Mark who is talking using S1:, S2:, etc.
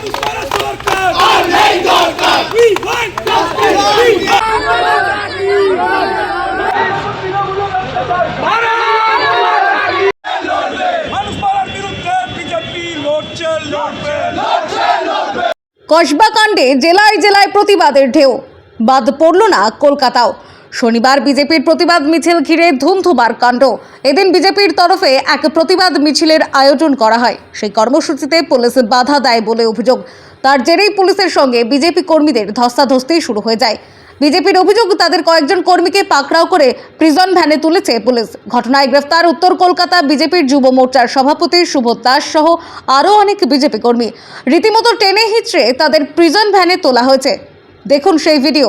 S1: মানুষ মারা সরকার
S2: আর নেই দরকার
S1: We want justice! We want মানুষ মারার বিরুদ্ধে বিজেপি লড়ছে লড়বে
S3: কসবা কাণ্ডে জেলায় জেলায় প্রতিবাদের ঢেউ বাদ পড়ল না কলকাতাও শনিবার বিজেপির প্রতিবাদ মিছিল ঘিরে ধুমধুমার কাণ্ড। এদিন বিজেপির তরফে এক প্রতিবাদ মিছিলের আয়োজন করা হয়। সেই কর্মসূচিতে পুলিশ বাধা দেয় বলে অভিযোগ। তার জেরেই পুলিশের সঙ্গে বিজেপি কর্মীদের ধস্তাধস্তি শুরু হয়ে যায়। বিজেপির অভিযোগ, তাদের কয়েকজন কর্মীকে পাকড়াও করে প্রিজন ভ্যানে তুলেছে পুলিশ। ঘটনায় গ্রেফতার উত্তর কলকাতা বিজেপির যুব মোর্চার সভাপতি সুবোধ দাস সহ আরও অনেক বিজেপি কর্মী। রীতিমতো টেনে হিচড়ে তাদের প্রিজন ভ্যানে তোলা হয়েছে। দেখুন সেই ভিডিও।